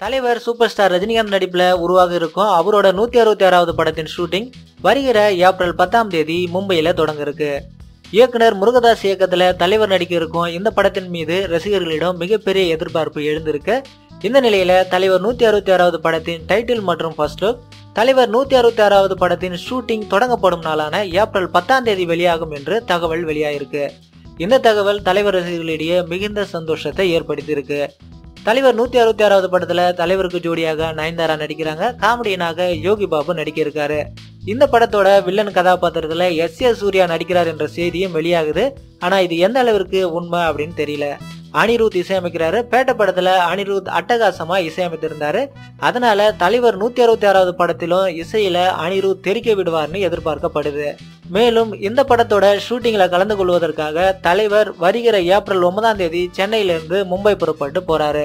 தலைவர் super star Rajinikanth நடிப்பில் உருவாக இருக்கும் அவரோட நூத்தி அறுபத்தி ஆறாவது படத்தின் ஷூட்டிங் வருகிற ஏப்ரல் பத்தாம் தேதி மும்பையில் தொடங்க இருக்கு இயக்குனர் முருகதாஸ் இயக்கத்தில் தலைவர் நடிக்க இருக்கும் இந்த படத்தின் மீது ரசிகர்களிடம் மிகப்பெரிய எதிர்பார்ப்பு எழுந்திருக்கு. இந்த நிலையில தலைவர் நூத்தி அறுபத்தி ஆறாவது படத்தின் டைட்டில் மற்றும் ஃபர்ஸ்ட் லுக் தலைவர் நூத்தி அறுபத்தி ஆறாவது படத்தின் ஷூட்டிங் தொடங்கப்படும் நாளான ஏப்ரல் பத்தாம் தேதி வெளியாகும் என்று தகவல் வெளியாயிருக்கு. இந்த தகவல் தலைவர் ரசிகர்களிடையே மிகுந்த சந்தோஷத்தை ஏற்படுத்தியிருக்கு. தலைவர் நூத்தி அறுபத்தி ஆறாவது படத்துல தலைவருக்கு ஜோடியாக நயன்தாரா நடிக்கிறாங்க. காமெடியனாக யோகி பாபு நடிக்க இருக்காரு இந்த படத்தோட வில்லன் கதாபாத்திரத்துல எஸ் எஸ் சூர்யா நடிக்கிறார் என்ற செய்தியும் வெளியாகுது. ஆனா இது எந்த அளவிற்கு உண்மை அப்படின்னு தெரியல. அனிருத் இசையமைக்கிறாரு. பேட்ட படத்துல அனிருத் அட்டகாசமா இசையமைத்திருந்தாரு. அதனால தலைவர் நூத்தி அறுபத்தி ஆறாவது படத்திலும் இசையில அனிருத் தெரிக்க விடுவார்னு எதிர்பார்க்கப்படுது. மேலும் இந்த படத்தோட ஷூட்டிங்கில் கலந்து கொள்வதற்காக தலைவர் வருகிற ஏப்ரல் ஒன்பதாம் தேதி சென்னையிலிருந்து மும்பை புறப்பட்டு போறாரு.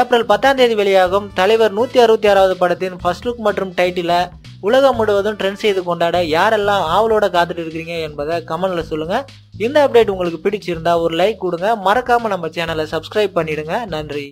ஏப்ரல் பத்தாம் தேதி வெளியாகும் தலைவர் நூத்தி அறுபத்தி ஆறாவது படத்தின் ஃபர்ஸ்ட் லுக் மற்றும் டைட்டில உலகம் முழுவதும் ட்ரெண்ட் செய்து கொண்டாட யாரெல்லாம் ஆவலோட காத்துட்டு இருக்கிறீங்க என்பதை கமெண்ட்ல சொல்லுங்க. இந்த அப்டேட் உங்களுக்கு பிடிச்சிருந்தா ஒரு லைக் கொடுங்க. மறக்காம நம்ம சேனலை சப்ஸ்கிரைப் பண்ணிடுங்க. நன்றி.